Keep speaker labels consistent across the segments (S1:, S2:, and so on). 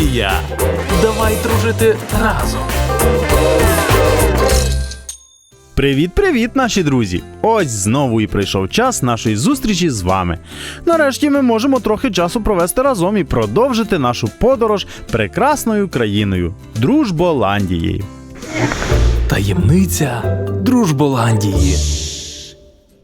S1: Голландія. Давай дружити разом.
S2: Привіт-привіт, наші друзі! Ось знову і прийшов час нашої зустрічі з вами. Нарешті ми можемо трохи часу провести разом і продовжити нашу подорож прекрасною країною Дружболандією.
S1: Таємниця Дружболандії.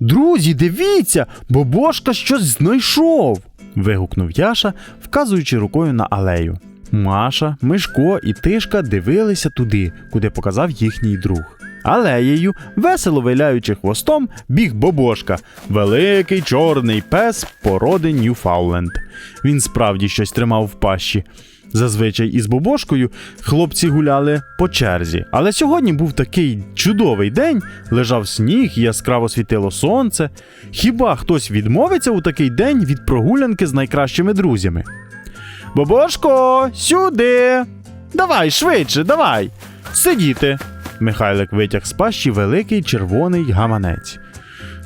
S2: Друзі, дивіться, Бобошка щось знайшов. вигукнув Яша, вказуючи рукою на алею. Маша, Мишко і Тишка дивилися туди, куди показав їхній друг. Алеєю, весело виляючи хвостом, біг Бобошка, великий чорний пес породи Ньюфауленд. Він справді щось тримав в пащі. Зазвичай із Бобошкою хлопці гуляли по черзі, але сьогодні був такий чудовий день, лежав сніг, яскраво світило сонце. Хіба хтось відмовиться у такий день від прогулянки з найкращими друзями? Бобошко, сюди! Давай швидше, давай! Сидіти! Михайлик витяг з пащі великий червоний гаманець.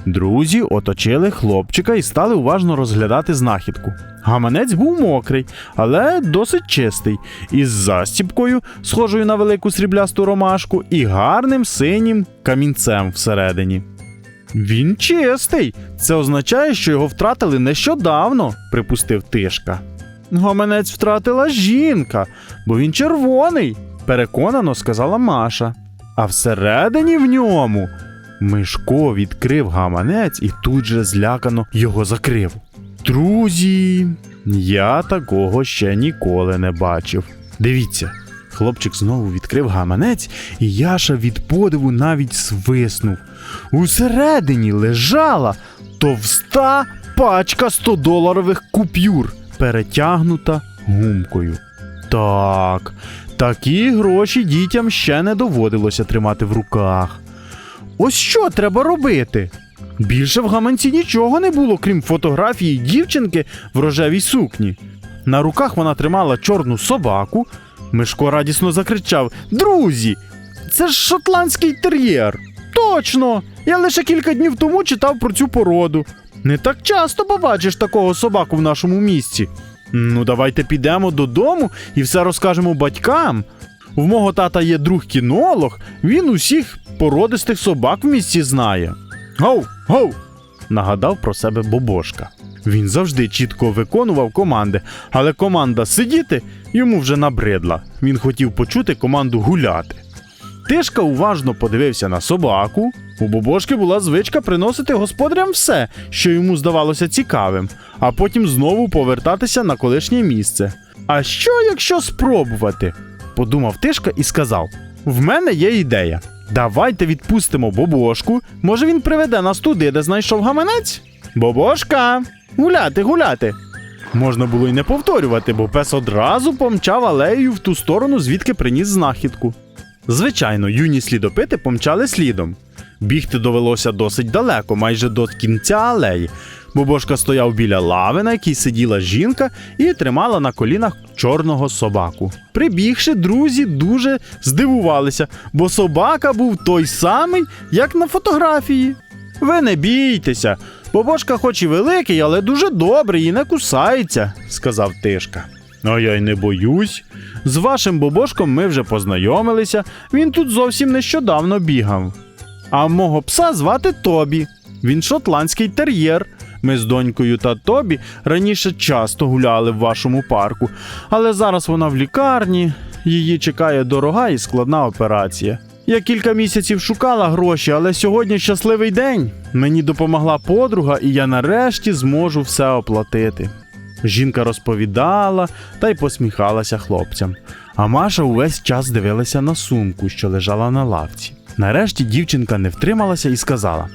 S2: Друзі оточили хлопчика і стали уважно розглядати знахідку. Гаманець був мокрий, але досить чистий, із застіпкою, схожою на велику сріблясту ромашку, і гарним синім камінцем всередині. Він чистий. Це означає, що його втратили нещодавно, припустив Тишка. Гаманець втратила жінка, бо він червоний, переконано сказала Маша. А всередині в ньому Мишко відкрив гаманець і тут же злякано його закрив. Друзі, я такого ще ніколи не бачив. Дивіться, хлопчик знову відкрив гаманець, і Яша від подиву навіть свиснув. Усередині лежала товста пачка 100-доларових купюр, перетягнута гумкою. Так, такі гроші дітям ще не доводилося тримати в руках. Ось що треба робити? Більше в гаманці нічого не було, крім фотографії дівчинки в рожевій сукні. На руках вона тримала чорну собаку. Мишко радісно закричав: Друзі, це ж шотландський тер'єр. Точно! Я лише кілька днів тому читав про цю породу. Не так часто побачиш такого собаку в нашому місті. Ну, давайте підемо додому і все розкажемо батькам. В мого тата є друг кінолог, він усіх породистих собак в місті знає. Гоу, гоу! нагадав про себе Бобошка. Він завжди чітко виконував команди, але команда сидіти йому вже набридла. Він хотів почути команду гуляти. Тишка уважно подивився на собаку. У Бобошки була звичка приносити господарям все, що йому здавалося цікавим, а потім знову повертатися на колишнє місце. А що, якщо спробувати? подумав Тишка і сказав: В мене є ідея. Давайте відпустимо Бобошку. Може він приведе нас туди, де знайшов гаманець? Бобошка! Гуляти, гуляти! Можна було й не повторювати, бо пес одразу помчав алеєю в ту сторону, звідки приніс знахідку. Звичайно, юні слідопити помчали слідом. Бігти довелося досить далеко, майже до кінця алеї. Бобошка стояв біля лави, на якій сиділа жінка, і тримала на колінах чорного собаку. Прибігши, друзі дуже здивувалися, бо собака був той самий, як на фотографії. Ви не бійтеся, Бобошка хоч і великий, але дуже добрий і не кусається, сказав Тишка. А я й не боюсь. З вашим Бобошком ми вже познайомилися, він тут зовсім нещодавно бігав. А мого пса звати Тобі. Він шотландський тер'єр. Ми з донькою та Тобі раніше часто гуляли в вашому парку, але зараз вона в лікарні, її чекає дорога і складна операція. Я кілька місяців шукала гроші, але сьогодні щасливий день. Мені допомогла подруга, і я нарешті зможу все оплатити. Жінка розповідала та й посміхалася хлопцям. А Маша увесь час дивилася на сумку, що лежала на лавці. Нарешті дівчинка не втрималася і сказала: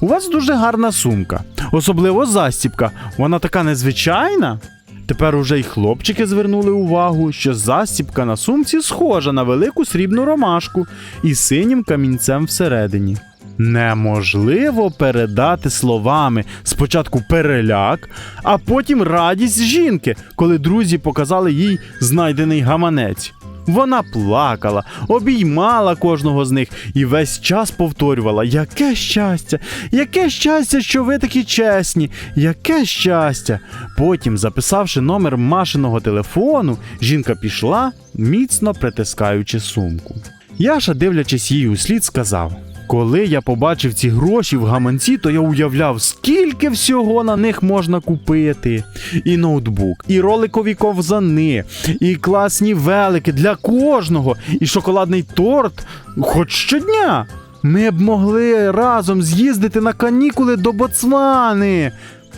S2: У вас дуже гарна сумка, особливо застіпка. Вона така незвичайна. Тепер уже й хлопчики звернули увагу, що застіпка на сумці схожа на велику срібну ромашку із синім камінцем всередині. Неможливо передати словами спочатку переляк, а потім радість жінки, коли друзі показали їй знайдений гаманець. Вона плакала, обіймала кожного з них і весь час повторювала: яке щастя, яке щастя, що ви такі чесні, яке щастя. Потім, записавши номер машиного телефону, жінка пішла, міцно притискаючи сумку. Яша, дивлячись їй у слід, сказав: Коли я побачив ці гроші в гаманці, то я уявляв, скільки всього на них можна купити. І ноутбук, і роликові ковзани, і класні велики для кожного, і шоколадний торт, хоч щодня. Ми б могли разом з'їздити на канікули до Боцвани.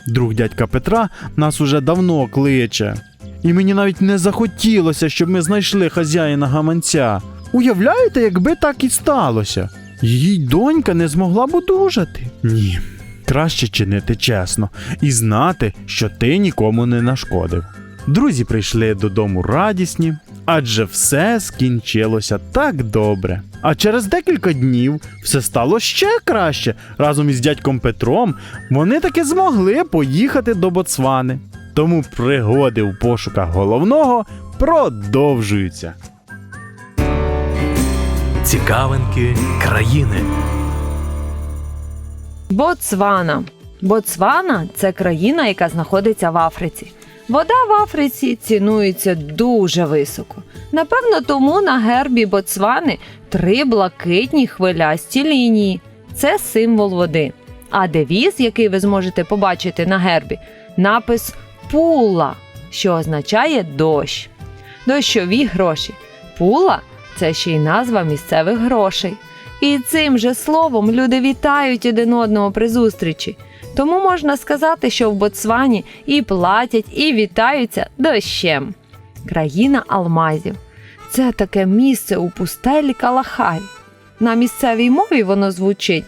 S2: Друг дядька Петра нас уже давно кличе. І мені навіть не захотілося, щоб ми знайшли хазяїна гаманця. Уявляєте, якби так і сталося? Її донька не змогла б одужати? Ні. Краще чинити чесно і знати, що ти нікому не нашкодив. Друзі прийшли додому радісні, адже все скінчилося так добре. А через декілька днів все стало ще краще. Разом із дядьком Петром вони таки змогли поїхати до Боцвани. Тому пригоди в пошуках головного продовжуються.
S1: Цікавинки країни.
S3: Боцвана. Боцвана це країна, яка знаходиться в Африці. Вода в Африці цінується дуже високо. Напевно, тому на гербі Боцвани три блакитні хвилясті лінії. Це символ води. А девіз, який ви зможете побачити на гербі, напис Пула, що означає дощ. Дощові гроші. Пула це ще й назва місцевих грошей. І цим же словом люди вітають один одного при зустрічі. Тому можна сказати, що в Ботсвані і платять, і вітаються дощем. Країна алмазів. Це таке місце у пустелі Калахарі. На місцевій мові воно звучить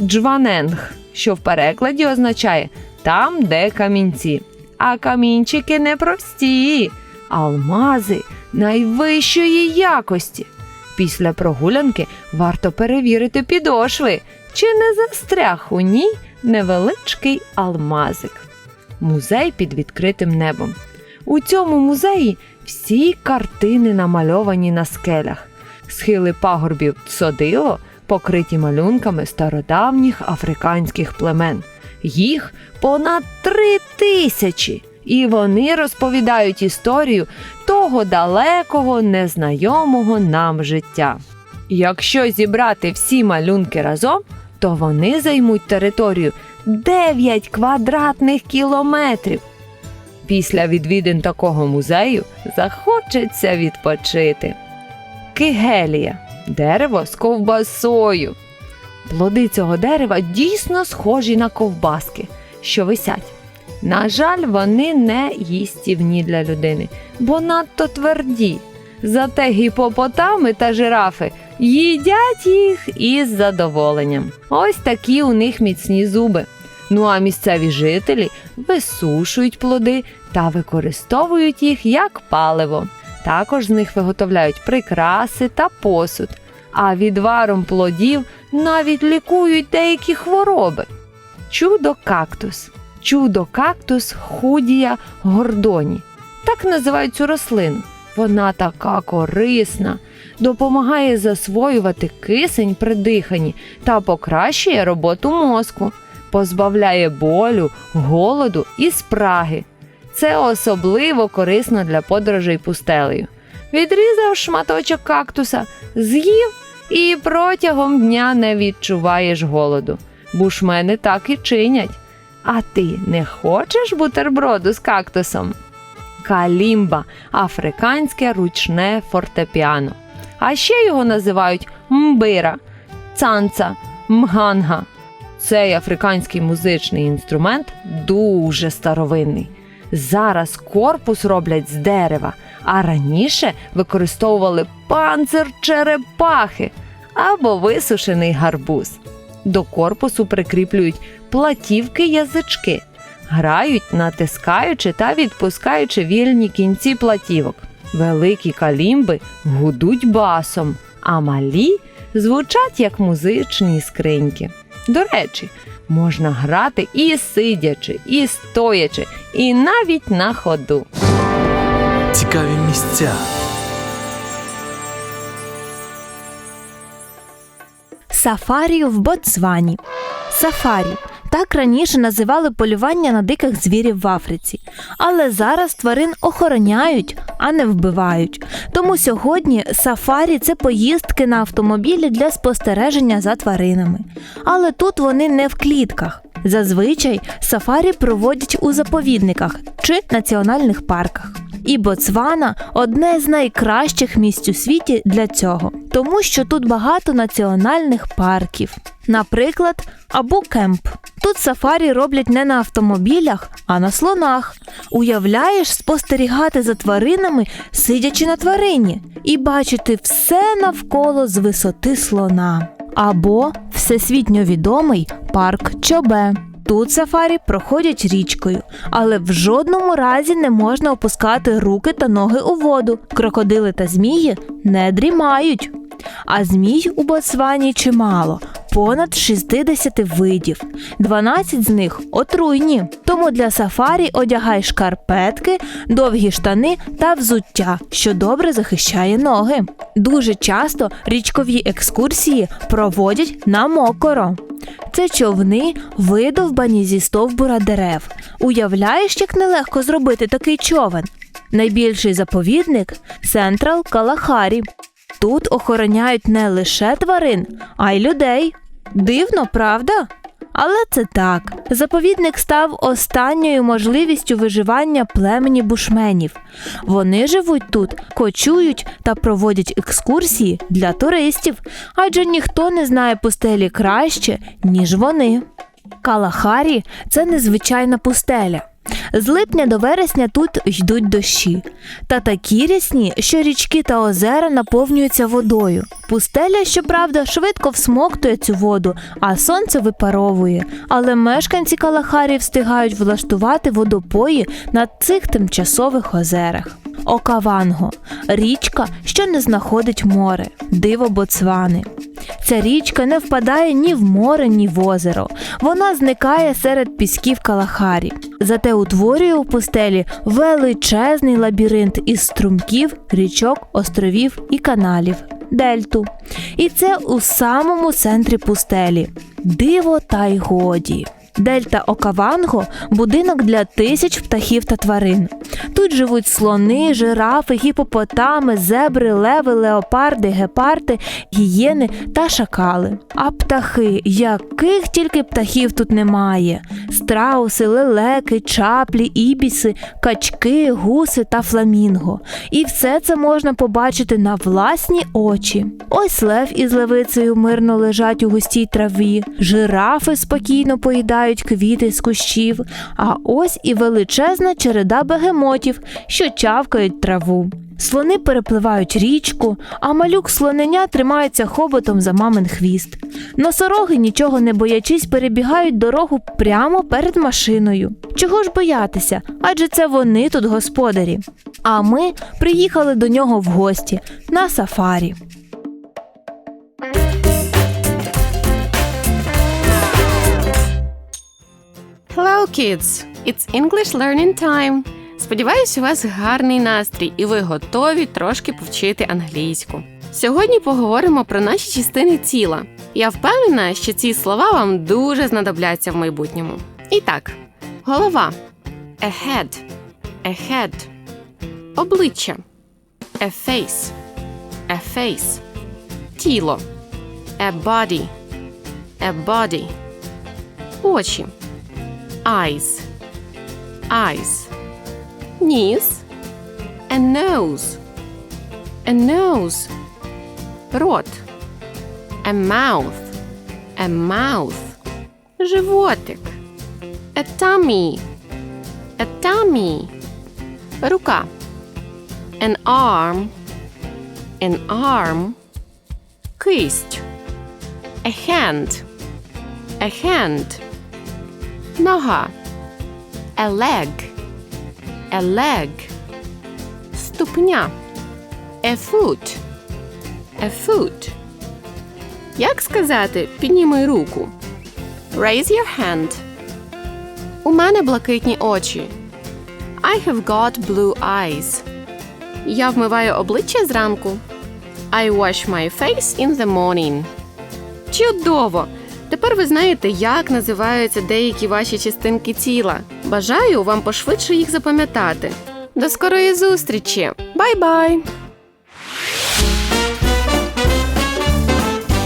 S3: Джваненг, що в перекладі означає там, де камінці. А камінчики не прості, алмази найвищої якості. Після прогулянки варто перевірити підошви, чи не застряг у ній невеличкий алмазик. Музей під відкритим небом. У цьому музеї всі картини намальовані на скелях. Схили пагорбів Цодило покриті малюнками стародавніх африканських племен. Їх понад три тисячі, і вони розповідають історію того далекого, незнайомого нам життя. Якщо зібрати всі малюнки разом, то вони займуть територію 9 квадратних кілометрів. Після відвідин такого музею захочеться відпочити. Кигелія дерево з ковбасою. Плоди цього дерева дійсно схожі на ковбаски, що висять. На жаль, вони не їстівні для людини, бо надто тверді. Зате гіпопотами та жирафи їдять їх із задоволенням. Ось такі у них міцні зуби. Ну а місцеві жителі висушують плоди та використовують їх як паливо. Також з них виготовляють прикраси та посуд, а відваром плодів навіть лікують деякі хвороби. Чудо кактус. Чудо кактус худія гордоні. Так називають цю рослину. Вона така корисна, допомагає засвоювати кисень при диханні та покращує роботу мозку, позбавляє болю, голоду і спраги. Це особливо корисно для подорожей пустелею. Відрізав шматочок кактуса, з'їв і протягом дня не відчуваєш голоду. Бушмени так і чинять. А ти не хочеш бутерброду з кактусом? Калімба африканське ручне фортепіано. А ще його називають мбира, цанца, мганга. Цей африканський музичний інструмент дуже старовинний. Зараз корпус роблять з дерева, а раніше використовували панцир черепахи або висушений гарбуз. До корпусу прикріплюють платівки язички, грають, натискаючи та відпускаючи вільні кінці платівок. Великі калімби гудуть басом, а малі звучать як музичні скриньки. До речі, можна грати і сидячи, і стоячи, і навіть на ходу.
S1: Цікаві місця.
S4: Сафарі в Ботсвані. Сафарі. Так раніше називали полювання на диких звірів в Африці. Але зараз тварин охороняють, а не вбивають. Тому сьогодні сафарі це поїздки на автомобілі для спостереження за тваринами. Але тут вони не в клітках. Зазвичай сафарі проводять у заповідниках чи національних парках. І Боцвана одне з найкращих місць у світі для цього, тому що тут багато національних парків. Наприклад, Абу Кемп. Тут сафарі роблять не на автомобілях, а на слонах. Уявляєш, спостерігати за тваринами, сидячи на тварині, і бачити все навколо з висоти слона. Або всесвітньо відомий парк Чобе. Тут сафарі проходять річкою, але в жодному разі не можна опускати руки та ноги у воду. Крокодили та змії не дрімають. А змій у Ботсвані чимало понад 60 видів. 12 з них отруйні. Тому для сафарі одягай шкарпетки, довгі штани та взуття, що добре захищає ноги. Дуже часто річкові екскурсії проводять на мокоро. Це човни, видовбані зі стовбура дерев. Уявляєш, як нелегко зробити такий човен? Найбільший заповідник Централ Калахарі. Тут охороняють не лише тварин, а й людей. Дивно, правда? Але це так. Заповідник став останньою можливістю виживання племені бушменів. Вони живуть тут, кочують та проводять екскурсії для туристів, адже ніхто не знає пустелі краще, ніж вони. Калахарі це незвичайна пустеля. З липня до вересня тут йдуть дощі, та такі рясні, що річки та озера наповнюються водою. Пустеля, щоправда, швидко всмоктує цю воду, а сонце випаровує. Але мешканці Калахарі встигають влаштувати водопої на цих тимчасових озерах. Окаванго річка, що не знаходить море, диво Боцвани. Ця річка не впадає ні в море, ні в озеро. Вона зникає серед пісків Калахарі. Зате утворює у пустелі величезний лабіринт із струмків, річок, островів і каналів. Дельту. І це у самому центрі пустелі. Диво та й годі. Дельта Окаванго будинок для тисяч птахів та тварин. Тут живуть слони, жирафи, гіпопотами, зебри, леви, леопарди, гепарди, гієни та шакали. А птахи, яких тільки птахів тут немає: страуси, лелеки, чаплі, ібіси, качки, гуси та фламінго. І все це можна побачити на власні очі. Ось лев із левицею мирно лежать у густій траві, жирафи спокійно поїдають квіти з кущів, а ось і величезна череда бегемотів, що чавкають траву. Слони перепливають річку, а малюк слоненя тримається хоботом за мамин хвіст. Носороги, нічого не боячись, перебігають дорогу прямо перед машиною. Чого ж боятися? Адже це вони тут господарі. А ми приїхали до нього в гості на сафарі.
S5: Hello, kids! It's English Learning Time! Сподіваюсь, у вас гарний настрій і ви готові трошки повчити англійську. Сьогодні поговоримо про наші частини тіла. Я впевнена, що ці слова вам дуже знадобляться в майбутньому. І так, голова a head, a head. Обличчя a face, a face. Тіло a body, a body. Очі eyes, eyes. Ніс, a nose, a nose. Рот, a mouth, a mouth. Животик, a tummy, a tummy. Рука, an arm, an arm. Кисть, a hand, a hand. Нога. A leg. A leg. Ступня. A foot. A foot. Як сказати підніми руку? Raise your hand. У мене блакитні очі. I have got blue eyes. Я вмиваю обличчя зранку. I wash my face in the morning. Чудово! Тепер ви знаєте, як називаються деякі ваші частинки тіла. Бажаю вам пошвидше їх запам'ятати. До скорої зустрічі! Бай-бай!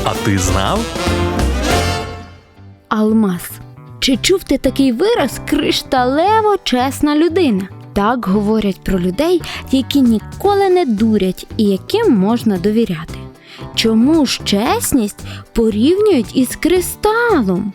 S1: А ти знав?
S6: Алмаз. Чи чув ти такий вираз кришталево чесна людина? Так говорять про людей, які ніколи не дурять і яким можна довіряти. Чому ж чесність порівнюють із кристалом?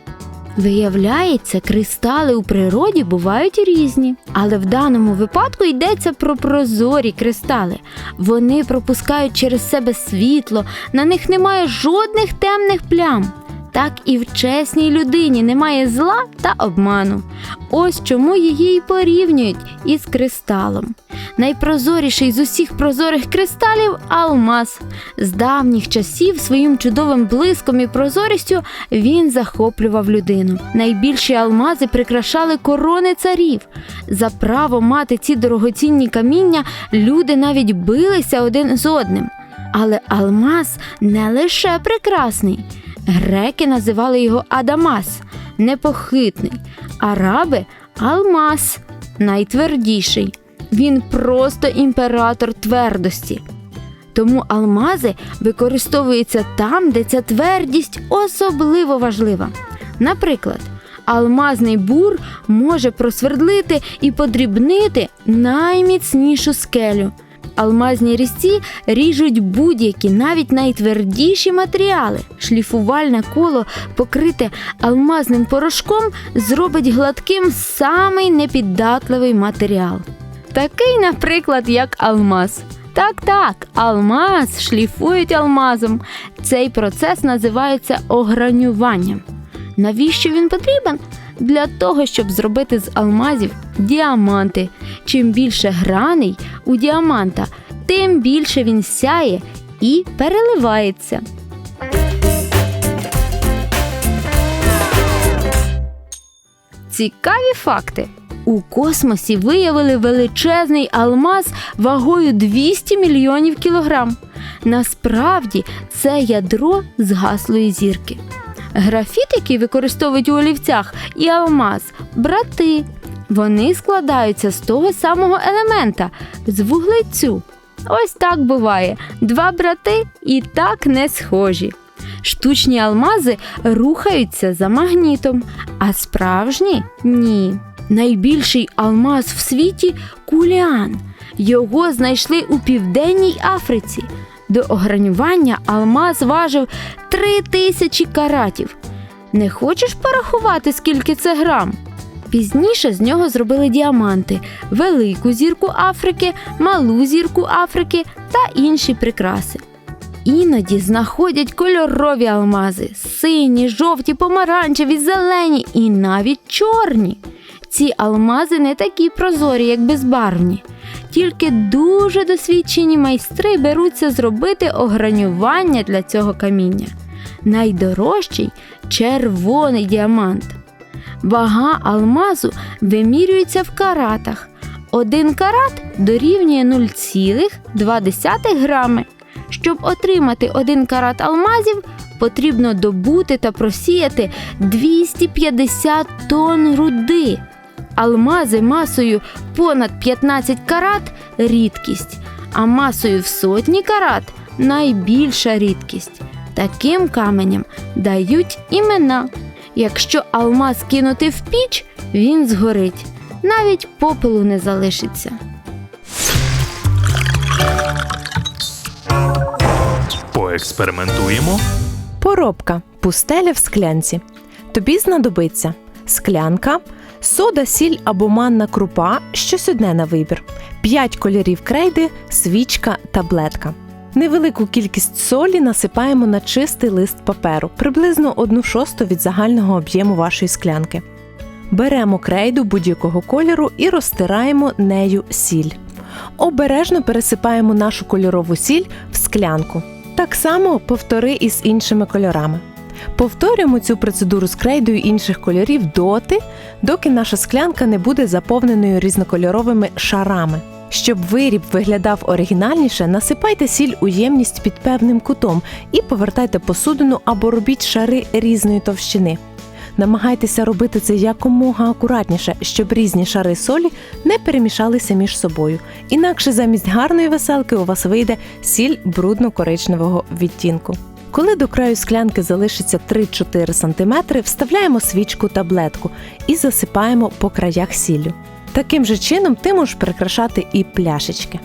S6: Виявляється, кристали у природі бувають різні, але в даному випадку йдеться про прозорі кристали. Вони пропускають через себе світло, на них немає жодних темних плям. Так і в чесній людині немає зла та обману. Ось чому її й порівнюють із кристалом. Найпрозоріший з усіх прозорих кристалів алмаз. З давніх часів своїм чудовим блиском і прозорістю він захоплював людину. Найбільші алмази прикрашали корони царів. За право мати ці дорогоцінні каміння люди навіть билися один з одним. Але алмаз не лише прекрасний. Греки називали його Адамас непохитний, араби Алмаз найтвердіший. Він просто імператор твердості. Тому алмази використовуються там, де ця твердість особливо важлива. Наприклад, алмазний бур може просвердлити і подрібнити найміцнішу скелю. Алмазні різці ріжуть будь-які, навіть найтвердіші матеріали. Шліфувальне коло, покрите алмазним порошком, зробить гладким самий непіддатливий матеріал. Такий, наприклад, як алмаз. Так, так, алмаз шліфують алмазом. Цей процес називається огранюванням. Навіщо він потрібен? Для того, щоб зробити з алмазів діаманти. Чим більше граней у діаманта, тим більше він сяє і переливається.
S3: Цікаві факти.
S6: У космосі виявили величезний алмаз вагою 200 мільйонів кілограм. Насправді це ядро згаслої зірки. Графіт, який використовують у олівцях, і алмаз брати. Вони складаються з того самого елемента з вуглецю. Ось так буває: два брати і так не схожі. Штучні алмази рухаються за магнітом, а справжні ні. Найбільший алмаз в світі куліан. Його знайшли у південній Африці. До огранювання алмаз важив три тисячі каратів. Не хочеш порахувати, скільки це грам? Пізніше з нього зробили діаманти, велику зірку Африки, малу зірку Африки та інші прикраси. Іноді знаходять кольорові алмази сині, жовті, помаранчеві, зелені і навіть чорні. Ці алмази не такі прозорі, як безбарвні. Тільки дуже досвідчені майстри беруться зробити огранювання для цього каміння. Найдорожчий червоний діамант. Вага алмазу вимірюється в каратах. Один карат дорівнює 0,2 грами. Щоб отримати один карат алмазів, потрібно добути та просіяти 250 тонн руди. Алмази масою понад 15 карат рідкість, а масою в сотні карат найбільша рідкість. Таким каменям дають імена. Якщо алмаз кинути в піч, він згорить, навіть попелу не залишиться.
S1: Поекспериментуємо.
S7: Поробка пустеля в склянці. Тобі знадобиться склянка, сода, сіль або манна крупа, щось одне на вибір, 5 кольорів крейди, свічка, таблетка. Невелику кількість солі насипаємо на чистий лист паперу, приблизно 1 шосту від загального об'єму вашої склянки. Беремо крейду будь-якого кольору і розтираємо нею сіль. Обережно пересипаємо нашу кольорову сіль в склянку. Так само повтори із іншими кольорами. Повторюємо цю процедуру з крейдою інших кольорів доти, доки наша склянка не буде заповненою різнокольоровими шарами. Щоб виріб виглядав оригінальніше, насипайте сіль у ємність під певним кутом і повертайте посудину або робіть шари різної товщини. Намагайтеся робити це якомога акуратніше, щоб різні шари солі не перемішалися між собою. Інакше замість гарної веселки у вас вийде сіль брудно-коричневого відтінку. Коли до краю склянки залишиться 3-4 см, вставляємо свічку таблетку і засипаємо по краях сіллю. Таким же чином ти можеш прикрашати і пляшечки.